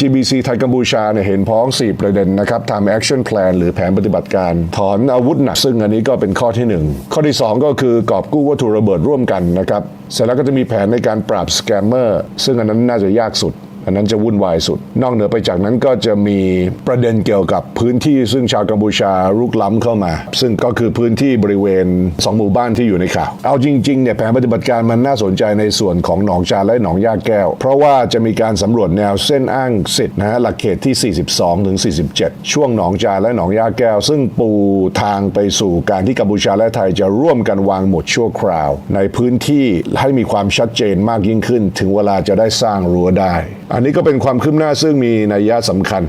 GBC ไทยกัมพูชาเนี่ยเห็นพ้อง 4 ประเด็นนะครับทำ action plan หรือแผนปฏิบัติการ ถอนอาวุธหนักซึ่งอันนี้ก็เป็นข้อที่ 1 ข้อที่ 2 ก็คือกอบกู้วัตถุระเบิดร่วมกันนะครับ เสร็จแล้วก็จะมีแผนในการปราบสแกมเมอร์ซึ่งอันนั้นน่าจะยากสุด อันนั้นจะวุ่นวายสุด นอกเหนือไปจากนั้นก็จะมีประเด็นเกี่ยวกับพื้นที่ซึ่งชาวกัมพูชารุกล้ำเข้ามา ซึ่งก็คือพื้นที่บริเวณ 2 หมู่บ้านที่อยู่ในข่าว เอาจริงๆเนี่ยแผนปฏิบัติการมันน่าสนใจในส่วนของหนองจานและหนองย่าแก้ว เพราะว่าจะมีการสำรวจแนวเส้นอ้างสิทธิ์นะฮะหลักเขตที่ 42ถึง47 ช่วงหนองจานและหนองย่าแก้ว ซึ่งปูทางไปสู่การที่กัมพูชาและไทยจะร่วมกันวางหมดชั่วคราว ในพื้นที่ให้มีความชัดเจนมากยิ่งขึ้น ถึงเวลาจะได้สร้างรั้วได้อันนี้ก็เป็นความคืบหน้าซึ่งมีนัยยะสำคัญ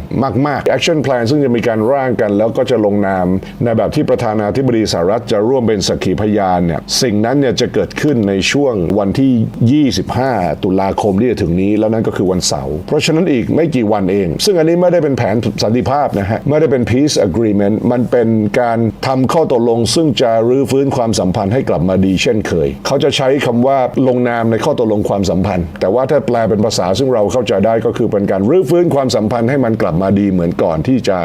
มากๆ Action Plan ซึ่งจะมีการร่างกัน แล้วก็จะลงนามในแบบที่ประธานาธิบดีสหรัฐจะร่วมเป็นสักขีพยานเนี่ยสิ่งนั้นเนี่ยจะเกิดขึ้นในช่วงวันที่ 25 ตุลาคมที่จะถึงนี้ แล้วนั่นก็คือวันเสาร์เพราะฉะนั้นอีกไม่กี่วันเอง ซึ่งอันนี้ไม่ได้เป็นแผนสันติภาพนะฮะไม่ได้เป็น peace agreement มันเป็นการทำข้อตกลง ซึ่งจะรื้อฟื้นความสัมพันธ์ให้กลับมาดีเช่นเคย เขาจะใช้คำว่าลงนามในข้อตกลงความสัมพันธ์ แต่ว่าถ้าแปลเป็นภาษาซึ่งเราเข้าใจได้ก็คือเป็นการรื้อฟื้นความสัมพันธ์ให้มันกลับมาดีเหมือนก่อนที่จะ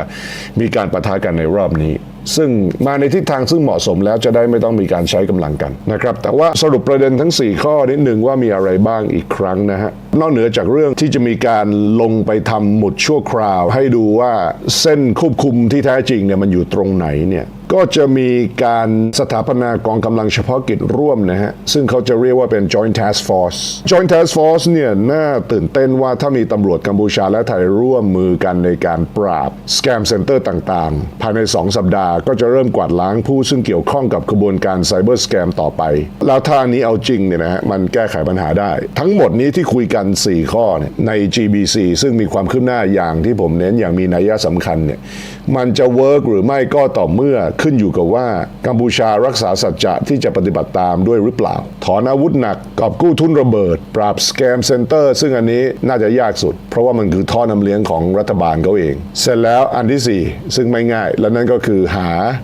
มีการปะทะกันในรอบนี้ซึ่งมาในทิศทางซึ่งเหมาะสมแล้วจะได้ไม่ต้องมีการใช้กำลังกันนะครับ แต่ว่าสรุปประเด็นทั้ง 4 ข้อนิดหนึ่งว่ามีอะไรบ้างอีกครั้งนะฮะ นอกเหนือจากเรื่องที่จะมีการลงไปทำหมุดชั่วคราว ให้ดูว่าเส้นควบคุมที่แท้จริงเนี่ยมันอยู่ตรงไหนเนี่ยก็จะมีการสถาปนากองกำลังเฉพาะกิจร่วมนะฮะ ซึ่งเขาจะเรียกว่าเป็น Joint Task Force Joint Task Force เนี่ยน่าตื่นเต้นว่าถ้ามีตำรวจกัมพูชาและไทยร่วมมือกันในการปราบ Scam Center ต่างๆ ภายใน 2 สัปดาห์ก็จะเริ่มกวาดล้างผู้ซึ่งเกี่ยวข้องกับขบวนการไซเบอร์สแกมต่อไป แล้วถ้าอันนี้เอาจริงเนี่ยนะฮะมันแก้ไขปัญหาได้ ทั้งหมดนี้ที่คุยกัน 4 ข้อเนี่ยใน GBC ซึ่งมีความคืบหน้าอย่างที่ผมเน้นอย่างมีนัยสำคัญเนี่ยมันจะเวิร์กหรือไม่ก็ต่อเมื่อขึ้นอยู่กับว่ากัมพูชารักษาสัจจะที่จะปฏิบัติตามด้วยหรือเปล่า ถอนอาวุธหนักกอบกู้ทุนระเบิด ปราบสแกมเซ็นเตอร์ ซึ่งอันนี้น่าจะยากสุด เพราะว่ามันคือท่อนำเลี้ยงของรัฐบาลเขาเอง เสร็จแล้วอันที่ 4 ซึ่งไม่ง่าย และนั่นก็คือหา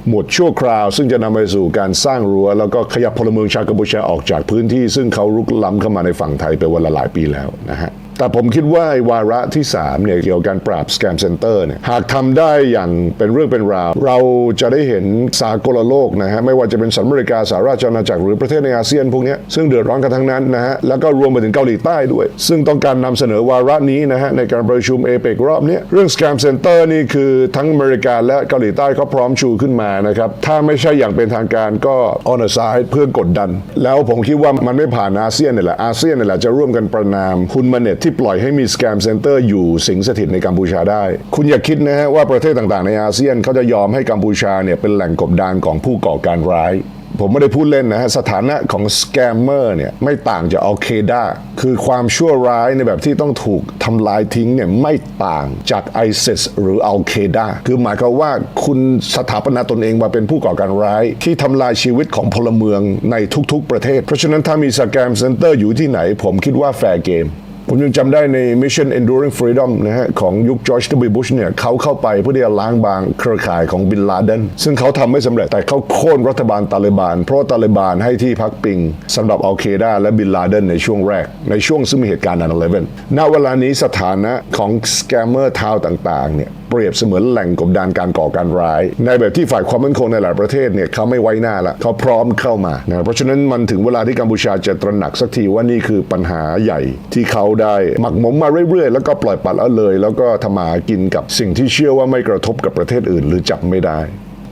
หมวดชั่วคราว ซึ่งจะนำไปสู่การสร้างรั้ว แล้วก็ขยับพลเมืองชาวกัมพูชาออกจากพื้นที่ ซึ่งเขารุกล้ำเข้ามาในฝั่งไทยไปวันละหลายปีแล้วนะฮะ แต่ผมคิดว่าวาระที่3เนี่ยเกี่ยวกับการปราบสแกมเซ็นเตอร์เนี่ยหากทำได้อย่างเป็นเรื่องเป็นราว เราจะได้เห็นสากลโลกนะฮะไม่ว่าจะเป็นสหรัฐอเมริกาสหราชอาณาจักรหรือประเทศในอาเซียนพวกนี้ซึ่งเดือดร้อนกันทั้งนั้นนะฮะแล้วก็รวมไปถึงเกาหลีใต้ด้วย ซึ่งต้องการนำเสนอวาระนี้นะฮะในการประชุมเอเปกรอบนี้เรื่องสแกมเซ็นเตอร์นี่คือทั้งอเมริกาและเกาหลีใต้เขาพร้อมชูขึ้นมานะครับถ้าไม่ใช่อย่างเป็นทางการก็ on the side เพื่อกดดัน แล้วผมคิดว่ามันไม่ผ่านอาเซียนนี่แหละอาเซียนนี่แหละจะร่วมกันประนามคุณมาเน็ตที่ปล่อยให้มีสแกมเซ็นเตอร์อยู่สิงสถิตในกัมพูชาได้ คุณอย่าคิดนะฮะว่าประเทศต่างๆ ในอาเซียนเขาจะยอมให้กัมพูชาเนี่ยเป็นแหล่งกบดานของผู้ก่อการร้ายผมไม่ได้พูดเล่นนะฮะ สถานะของสแกมเมอร์เนี่ย ไม่ต่างจากอัลเคดาคือความชั่วร้ายในแบบที่ต้องถูกทำลายทิ้งเนี่ย ไม่ต่างจากไอซิสหรืออัลเคดาคือหมายความว่าคุณสถาปนาตนเองมาเป็นผู้ก่อการร้าย ที่ทำลายชีวิตของพลเมืองในทุกๆประเทศ เพราะฉะนั้นถ้ามีสแกมเซ็นเตอร์อยู่ที่ไหน ผมคิดว่าแฟร์เกม ผมยังจำได้ใน Mission Enduring Freedom นะฮะของยุคจอร์จ W. Bush เนี่ยเขาเข้าไปเพื่อที่จะล้างบางเครือข่ายของบินลาเดนซึ่งเขาทำไม่สำเร็จแต่เขาโค่นรัฐบาลตาลิบาน เพราะว่าตาลิบานให้ที่พักพิงสำหรับอัลเคดาและบินลาเดนในช่วงแรก ในช่วงซึ่งมีเหตุการณ์9-11ณเวลานี้สถานะของสแกมเมอร์ทาวต่างๆเนี่ยเปรียบเสมือนแหล่งกบดานการก่อการร้าย ในแบบที่ฝ่ายความมั่นคงในหลายประเทศเนี่ยเขาไม่ไว้หน้าละเขาพร้อมเข้ามานะเพราะฉะนั้นมันถึงเวลาที่กัมพูชาจะตระหนักสักทีว่านี่คือปัญหาใหญ่ที่เขาได้หมักหมมมาเรื่อยๆ แล้วก็ปล่อยปละละเลย แล้วก็ทำมาหากินกับสิ่งที่เชื่อว่าไม่กระทบกับประเทศอื่น หรือจับไม่ได้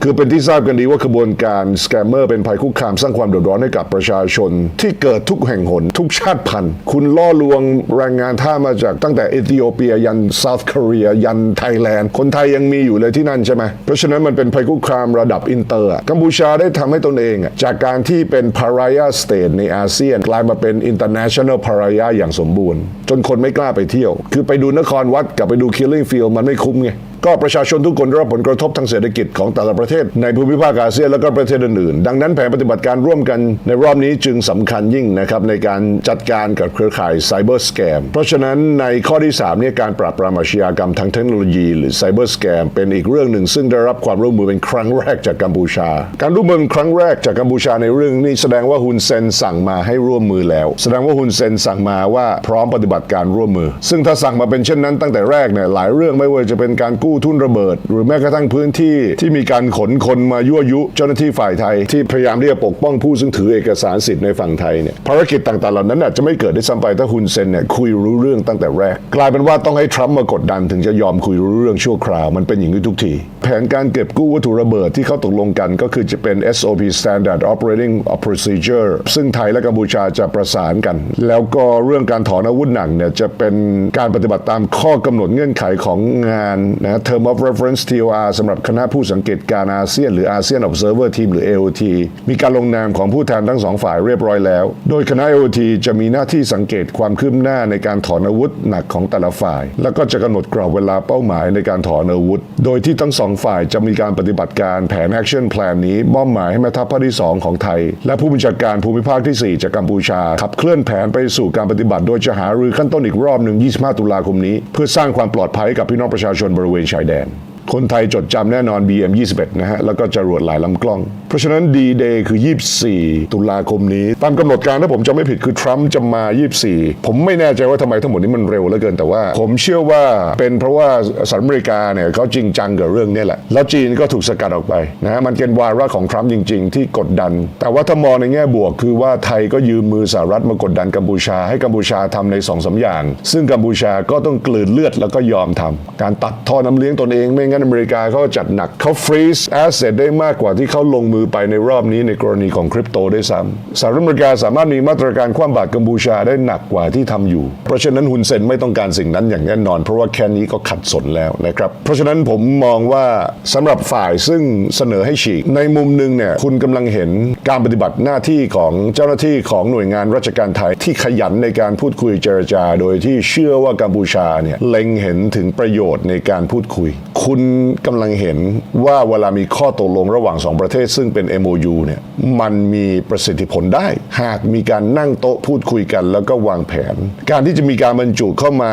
คือเป็นที่ทราบกันดีว่าขบวนการสแกมเมอร์เป็นภัยคุกคามสร้างความเดือดร้อนให้กับประชาชน ที่เกิดทุกแห่งหน ทุกชาติพันธุ์ คุณล่อลวงแรงงานท่ามาจากตั้งแต่เอธิโอเปียยันเซาท์เกาหลียันไทยแลนด์ คนไทยยังมีอยู่เลยที่นั่นใช่ไหมเพราะฉะนั้นมันเป็นภัยคุกคามระดับอินเตอร์กัมพูชาได้ทำให้ตนเอง จากการที่เป็นพารายาสเตทในอาเซียน กลายมาเป็น international พารายาอย่างสมบูรณ์ จนคนไม่กล้าไปเที่ยว คือไปดูนครวัดกับไปดู killing field มันไม่คุ้มไง ก็ประชาชนทุกคนได้รับผลกระทบทางเศรษฐกิจของแต่ละประเทศ ในภูมิภาคอาเซียนและก็ประเทศอื่นๆ ดังนั้นแผนปฏิบัติการร่วมกันในรอบนี้จึงสำคัญยิ่งนะครับในการจัดการกับเครือข่ายไซเบอร์สแกมเพราะฉะนั้นในข้อที่3เนี่ยการปราบปรามอาชญากรรมทางเทคโนโลยีหรือไซเบอร์สแกมเป็นอีกเรื่องหนึ่ง ซึ่งได้รับความร่วมมือเป็นครั้งแรกจากกัมพูชา การร่วมมือครั้งแรกจากกัมพูชาในเรื่องนี้แสดงว่าฮุนเซนสั่งมาให้ร่วมมือแล้ว แสดงว่าฮุนเซนสั่งมาว่าพร้อมปฏิบัติการร่วมมือ ซึ่งถ้าสั่งมาเป็นเช่นนั้นตั้งแต่แรกเนี่ยหลายเรื่องไม่ว่าจะเป็นการกูู้้ทุ่นระเบิด หรือแม้กระทั่งพื้นที่ที่มีการขนคนมายั่วยุ เจ้าหน้าที่ฝ่ายไทย ที่พยายามที่จะปกป้องผู้ซึ่งถือเอกสารสิทธิ์ในฝั่งไทยเนี่ยภารกิจต่างๆเหล่านั้นอาจจะไม่เกิดได้ซ้ำไปถ้าฮุนเซนเนี่ยคุยรู้เรื่องตั้งแต่แรก กลายเป็นว่าต้องให้ทรัมป์มากดดันถึงจะยอมคุยรู้เรื่องชั่วคราวมันเป็นอย่างนี้ทุกทีแผนการเก็บกู้วัตถุระเบิดที่เขาตกลงกันก็คือจะเป็น SOP Standard Operating Procedure ซึ่งไทยและกัมพูชาจะประสานกัน แล้วก็เรื่องการถอนอาวุธหนักเนี่ยจะเป็นการปฏิบัติตามข้อกำหนดเงื่อนไขของงานนะ Term of Reference TOR สำหรับคณะผู้สังเกตการอาเซียนหรือ ASEAN Observer Team หรือ AOT มีการลงนามของผู้แทนทั้งสองฝ่ายเรียบร้อยแล้ว โดยคณะ AOT จะมีหน้าที่สังเกตความคืบหน้าในการถอนอาวุธหนักของแต่ละฝ่าย แล้วก็จะกำหนดกรอบเวลาเป้าหมายในการถอนอาวุธ โดยที่ทั้งสองฝ่ายจะมีการปฏิบัติการแผน Action Plan นี้มอบหมายให้แม่ทัพภาคที่ 2 ของไทย และผู้บัญชาการภูมิภาคที่ 4 จากกัมพูชา ขับเคลื่อนแผนไปสู่การปฏิบัติ โดยจะหารือขั้นต้นอีกรอบหนึ่ง25 ตุลาคมนี้ เพื่อสร้างความปลอดภัยกับพี่น้องประชาชนบริเวณชายแดน คนไทยจดจำแน่นอน BM 21 นะฮะ แล้วก็จรวดหลายลำกล้อง เพราะฉะนั้น D-Day คือ 24 ตุลาคมนี้ ตามกำหนดการถ้าผมจำไม่ผิดคือทรัมป์จะมา 24 ผมไม่แน่ใจว่าทำไมทั้งหมดนี้มันเร็วเหลือเกินแต่ว่า ผมเชื่อว่าเป็นเพราะว่าสหรัฐอเมริกาเนี่ยเขาจริงจังกับเรื่องนี้แหละ แล้วจีนก็ถูกสกัดออกไปนะฮะมันเป็นวาระของทรัมป์จริง ๆ ที่กดดัน แต่ว่าถ้ามองในแง่บวกคือว่าไทยก็ยืมมือสหรัฐมากดดันกัมพูชาให้กัมพูชาทำในสองสามอย่าง ซึ่งกัมพูชาก็ต้องกลืนเลือดแล้วก็ยอมทำการตัดท่อน้ำเลี้ยงตนเองไม่ั้นอเมริกาเขาจัดหนักเขาฟรีซแอสเซทได้มากกว่าที่เขาลงมือไปในรอบนี้ในกรณีของคริปโตได้ซ้ำสหรัฐอเมริกาสามารถมีมาตรการคว่ำบาตรกัมพูชาได้หนักกว่าที่ทำอยู่ เพราะฉะนั้นฮุนเซนไม่ต้องการสิ่งนั้นอย่างแน่นอน เพราะว่าแค่นี้ก็ขัดสนแล้วนะครับ เพราะฉะนั้นผมมองว่าสำหรับฝ่ายซึ่งเสนอให้ฉีก ในมุมหนึ่งเนี่ยคุณกำลังเห็นการปฏิบัติหน้าที่ของเจ้าหน้าที่ของหน่วยงานราชการไทยที่ขยันในการพูดคุยเจรจา โดยที่เชื่อว่ากัมพูชาเนี่ยเล็งเห็นถึงประโยชน์ในการพูดคุย คุณกำลังเห็นว่าเวลามีข้อตกลงระหว่างสองประเทศ ซึ่งเป็น MOU เนี่ยมันมีประสิทธิผลได้ หากมีการนั่งโต๊ะพูดคุยกัน แล้วก็วางแผน การที่จะมีการบรรจุเข้ามา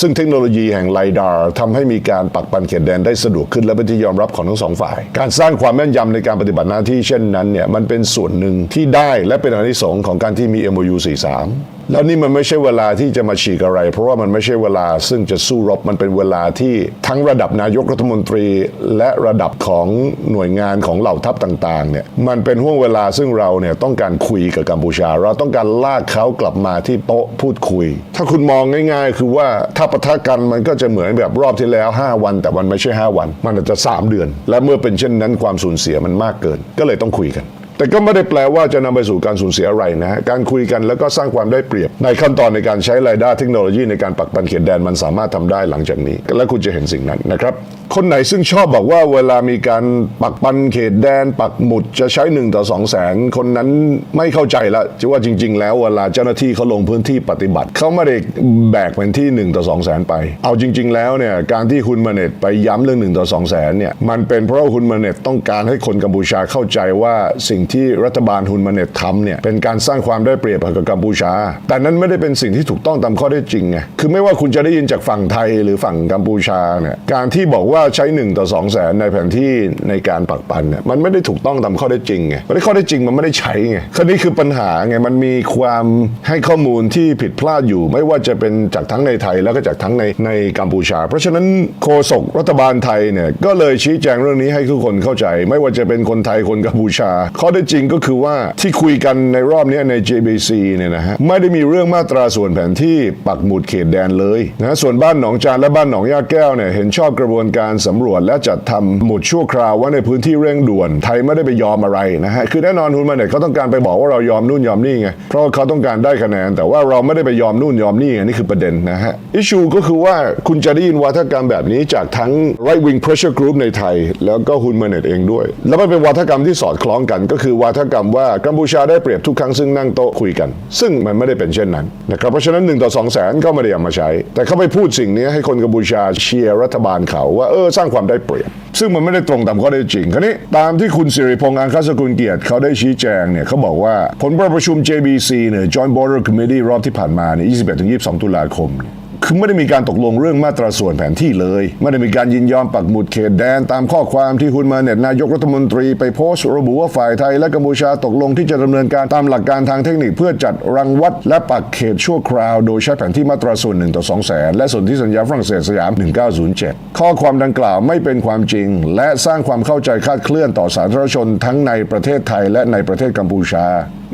ซึ่งเทคโนโลยีแห่งไลดาร์ทำให้มีการปักปันเขตแดนได้สะดวกขึ้นและเป็นที่ยอมรับของทั้งสองฝ่าย การสร้างความแม่นยำในการปฏิบัติหน้าที่เช่นนั้นเนี่ยมันเป็นส่วนหนึ่งที่ได้และเป็นอานิสงส์ของการที่มี MOU 43 แล้วนี่มันไม่ใช่เวลาที่จะมาฉีกอะไร เพราะว่ามันไม่ใช่เวลาซึ่งจะสู้รบมันเป็นเวลาที่ทั้งระดับนายกรัฐมนตรี และระดับของหน่วยงานของเหล่าทัพต่างๆเนี่ยมันเป็นห่วงเวลาซึ่งเราเนี่ยต้องการคุยกับกัมพูชา เราต้องการลากเขากลับมาที่โต๊ะพูดคุย ถ้าคุณมองง่าย ๆ คือว่าถ้าปะทะกันมันก็จะเหมือนแบบรอบที่แล้ว 5 วัน แต่มันไม่ใช่ 5 วัน มันอาจจะ 3 เดือน และเมื่อเป็นเช่นนั้นความสูญเสียมันมากเกิน ก็เลยต้องคุยกัน แต่ก็ไม่ได้แปลว่าจะนำไปสู่การสูญเสียอะไรนะฮะการคุยกันแล้วก็สร้างความได้เปรียบ ในขั้นตอนในการใช้รายได้เทคโนโลยีในการปักปันเขตแดนมันสามารถทำได้หลังจากนี้ และคุณจะเห็นสิ่งนั้นนะครับ คนไหนซึ่งชอบบอกว่าเวลามีการปักปันเขตแดน ปักหมุดจะใช้หนึ่งต่อสองแสนคนนั้นไม่เข้าใจละจะว่าจริง ๆ แล้วเวลาเจ้าหน้าที่เขาลงพื้นที่ปฏิบัติเขาไม่ได้แบกเป็นที่หนึ่งต่อสองแสนไป เอาจริง ๆ แล้วเนี่ยการที่คุณมาเน็ตไปย้ำเรื่องหนึ่งต่อสองแสนเนี่ยมันเป็นเพราะคุณมาเน็ตต้องการให้คนกัมพูชาเข้าใจว่าสิ่งที่รัฐบาลฮุนมาเน็ตทำเนี่ยเป็นการสร้างความได้เปรียบให้กับกัมพูชา แต่นั้นไม่ได้เป็นสิ่งที่ถูกต้องตามข้อเท็จริงไงคือไม่ว่าคุณจะได้ยินจากฝั่งไทยหรือฝั่งกัมพูชาเนี่ยการที่บอกว่าใช้หนึ่งต่อสองแสนในแผนที่ในการปักปันเนี่ยมันไม่ได้ถูกต้องตามข้อเท็จริงไงไม่ได้ข้อเท็จริงมันไม่ได้ใช้ไงข้อนี้คือปัญหาไงมันมีความให้ข้อมูลที่ผิดพลาดอยู่ ไม่ว่าจะเป็นจากทั้งในไทยแล้วก็จากทั้งในในกัมพูชา เพราะฉะนั้นโฆษกรัฐบาลไทยเนี่ยก็เลยชี้แจงเรื่องนี้ให้ทุกคนเข้าใจ ไม่ว่าจะเป็นคนไทยคนกัมพูชาข้อเท็จจริงก็คือว่าที่คุยกันในรอบนี้ใน JBC เนี่ยนะฮะไม่ได้มีเรื่องมาตราส่วนแผนที่ปักหมุดเขตแดนเลยนะส่วนบ้านหนองจานและบ้านหนองยาแก้วเนี่ยเห็นชอบกระบวนการสำรวจและจัดทำหมุดชั่วคราวไว่าในพื้นที่เร่งด่วน ไทยไม่ได้ไปยอมอะไรนะฮะคือแน่นอนฮุนมาเน็ตเขาต้องการไปบอกว่าเรายอมนู่นยอมนี่ไงเพราะเขาต้องการได้คะแนน แต่ว่าเราไม่ได้ไปยอมนู่นยอมนี่ไงนี่คือประเด็นนะฮะอิชูก็คือว่าคุณจะได้ยินวาทกรรมแบบนี้จากทั้ง right wing pressure group ในไทย แล้วก็ฮุนมาเนตเองด้วย แล้วมันเป็นวาทกรรมที่สอดคล้องกันก็คือวาทกรรมว่ากัมพูชาได้เปรียบทุกครั้งซึ่งนั่งโต๊ะคุยกัน ซึ่งมันไม่ได้เป็นเช่นนั้นนะครับเพราะฉะนั้น1ต่อ2แสนก็ไม่ได้เอามาใช้ แต่เขาไปพูดสิ่งนี้ให้คนกัมพูชาเชียร์รัฐบาลเขาว่าเออสร้างความได้เปรียบ ซึ่งมันไม่ได้ตรงตามข้อได้จริงคราวนี้ตามที่คุณสิริพงษ์อังคสกุลเกียรติเขาได้ชี้แจงเนี่ยเขาบอกว่าผลประชุม JBC เนี่ย Joint Border Committee รอบที่ผ่านมาเนี่ย21-22 ตุลาคมเนี่ย คือไม่ได้มีการตกลงเรื่องมาตราส่วนแผนที่เลย ไม่ได้มีการยินยอมปักหมุดเขตแดนตามข้อความที่คุณมาเน็ตนายกรัฐมนตรีไปโพสต์ระบุว่าฝ่ายไทยและกัมพูชาตกลงที่จะดำเนินการตามหลักการทางเทคนิคเพื่อจัดรังวัดและปักเขตชั่วคราว โดยใช้แผนที่มาตราส่วน1ต่อ2แสนและส่วนที่สัญญาฝรั่งเศสสยาม 1907 ข้อความดังกล่าวไม่เป็นความจริง และสร้างความเข้าใจคาดเคลื่อนต่อสาธารณชนทั้งในประเทศไทยและในประเทศกัมพูชา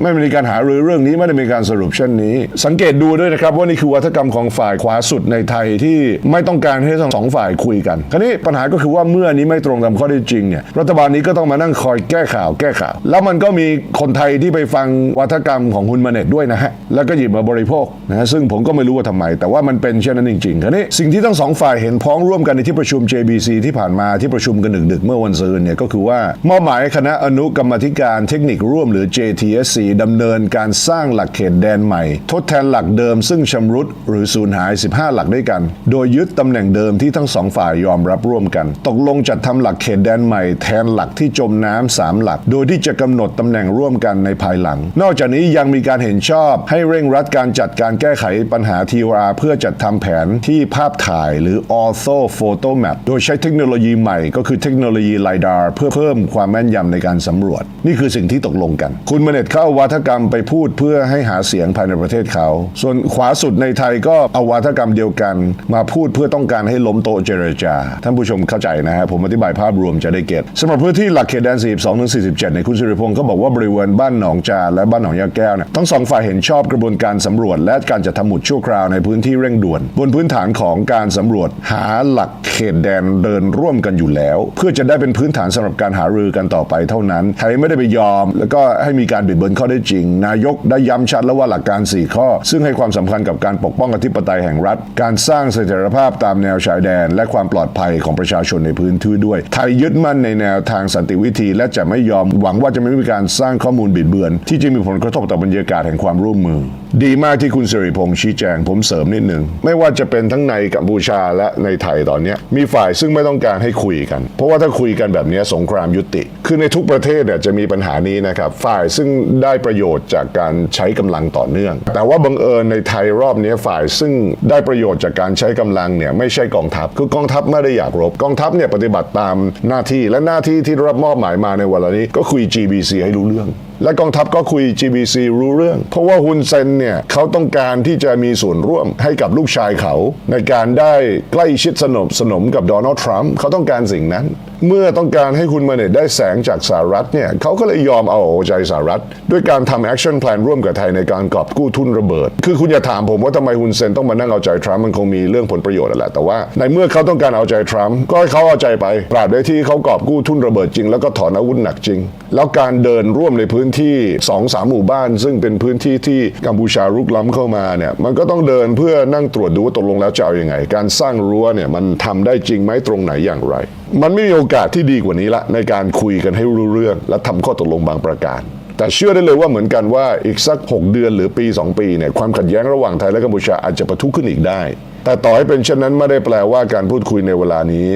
ไม่มีการหารือเรื่องนี้ไม่ได้มีการสรุปเช่นนี้ สังเกตดูด้วยนะครับว่านี่คือวัฒกรรมของฝ่ายขวาสุดในไทยที่ไม่ต้องการให้ทั้งสองฝ่ายคุยกันคราวนี้ปัญหาก็คือว่าเมื่อนี้ไม่ตรงตามข้อเท็จจริงเนี่ยรัฐบาลนี้ก็ต้องมานั่งคอยแก้ข่าวแก้ข่าว แล้วมันก็มีคนไทยที่ไปฟังวัฒกรรมของคุณมาเน็ตด้วยนะฮะแล้วก็หยิบมาบริโภคนะฮะซึ่งผมก็ไม่รู้ว่าทำไม แต่ว่ามันเป็นเช่นนั้นจริงๆคราวนี้สิ่งที่ทั้งสองฝ่ายเห็นพ้องร่วมกันในที่ประชุม JBC ที่ผ่านมาที่ประชุมกันดึกๆเมื่อวันซืนเนี่ยก็คือว่ามอบหมายคณะอนุกรรมธิการเทคนิคร่วมหรือ JTSC ดำเนินการสร้างหลักเขตแดนใหม่ ทดแทนหลักเดิมซึ่งชำรุดหรือสูญหาย 15 หลักด้วยกัน โดยยึดตำแหน่งเดิมที่ทั้งสองฝ่ายยอมรับร่วมกัน ตกลงจัดทำหลักเขตแดนใหม่ แทนหลักที่จมน้ำสามหลัก โดยที่จะกำหนดตำแหน่งร่วมกันในภายหลัง นอกจากนี้ยังมีการเห็นชอบให้เร่งรัดการจัดการแก้ไขปัญหา TOR เพื่อจัดทำแผนที่ภาพถ่ายหรือ Ortho Photo Map โดยใช้เทคโนโลยีใหม่ก็คือเทคโนโลยี LiDAR เพื่อเพิ่มความแม่นยำในการสำรวจ นี่คือสิ่งที่ตกลงกัน คุณเมเนตเข้าวัฒกรรมไปพูดเพื่อให้หาเสียงภายในประเทศเขา ส่วนขวาสุดในไทยก็เอาวัฒกรรมเดียวกัน มาพูดเพื่อต้องการให้ล้มโตเจรจา ท่านผู้ชมเข้าใจนะฮะผมอธิบายภาพรวมจะได้เก็ตสำหรับพื้นที่หลักเขตแดน 42 ถึง 47 ในคุณสิริพงศ์ก็บอกว่าบริเวณบ้านหนองจาและบ้านหนองยาแก้วเนี่ยทั้งสองฝ่ายเห็นชอบกระบวนการสำรวจ และการจัดทำหมุดชั่วคราวในพื้นที่เร่งด่วน บนพื้นฐานของการสำรวจหาหลักเขตแดนเดินร่วมกันอยู่แล้ว เพื่อจะได้เป็นพื้นฐานสำหรับการหารือกันต่อไปเท่านั้นไทยไม่ได้ไปยอม แล้วก็ให้มีการบิดเบือนข้อได้จริง นายกได้ย้ำชัดแล้วว่าหลักการ 4 ข้อ ซึ่งให้ความสำคัญกับการปกป้องอธิปไตยแห่งรัฐ การสร้างเสถียรภาพตามแนวชายแดน และความปลอดภัยของประชาชนในพื้นที่ด้วย ไทยยึดมั่นในแนวทางสันติวิธี และจะไม่ยอมหวังว่าจะไม่มีการสร้างข้อมูลบิดเบือน ที่จะมีผลกระทบต่อบรรยากาศแห่งความร่วมมือ ดีมากที่คุณสิริพงษ์ชี้แจงผมเสริมนิดนึงไม่ว่าจะเป็นทั้งในกัมพูชาและในไทยตอนนี้มีฝ่ายซึ่งไม่ต้องการให้คุยกัน เพราะว่าถ้าคุยกันแบบนี้สงครามยุติ คือในทุกประเทศเนี่ยจะมีปัญหานี้นะครับฝ่ายซึ่งไได้ประโยชน์จากการใช้กำลังต่อเนื่อง แต่ว่าบังเอิญในไทยรอบนี้ฝ่ายซึ่งได้ประโยชน์จากการใช้กำลังเนี่ยไม่ใช่กองทัพ คือกองทัพไม่ได้อยากรบกองทัพเนี่ยปฏิบัติตามหน้าที่และหน้าที่ที่รับมอบหมายมาในวันนี้ ก็คุย GBC ให้รู้เรื่องและกองทัพก็คุย GBC รู้เรื่อง เพราะว่าฮุนเซนเนี่ยเขาต้องการที่จะมีส่วนร่วมให้กับลูกชายเขา ในการได้ใกล้ชิดสนมสนมกับโดนัลด์ทรัมป์เขาต้องการสิ่งนั้น เมื่อต้องการให้คุณมาเนตได้แสงจากสหรัฐเนี่ยเขาก็เลยยอมเอาใจสหรัฐ ด้วยการทำแอคชั่นแพลนร่วมกับไทยในการกอบกู้ทุนระเบิด คือคุณอย่าถามผมว่าทำไมฮุนเซนต้องมานั่งเอาใจทรัมป์มันคงมีเรื่องผลประโยชน์แหละแต่ว่าในเมื่อเขาต้องการเอาใจทรัมป์ก็ให้เขาเอาใจไปตราบใดที่เขากอบกู้ทุนระเบิดจริง แล้วก็ถอนอาวุธหนักจริง แล้วการเดินร่วมในพื้นที่2อสามหมู่บ้าน ซึ่งเป็นพื้นที่ที่กัมพูชารุกล้ำเข้ามาเนี่ยมันก็ต้องเดินเพื่อนั่งตรวจดูว่าตกลงแล้วจะเอาอยัางไง การสร้างรั้วเนี่ยมันทำได้จริงไหมตรงไหนอย่างไร มันไม่มีโอกาสที่ดีกว่านี้ละในการคุยกันให้รู้เรื่อง และทำข้อตกลงบางประการ แต่เชื่อได้เลยว่าเหมือนกันว่าอีกสัก 6 เดือนหรือปี 2 ปีเนี่ยความขัดแย้งระหว่างไทยและกัมพูชาอาจจะประทุขึ้นอีกได้ แต่ต่อให้เป็นเช่นนั้นไม่ได้แปลว่าการพูดคุยในเวลานี้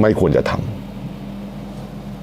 ไม่ควรจะทำ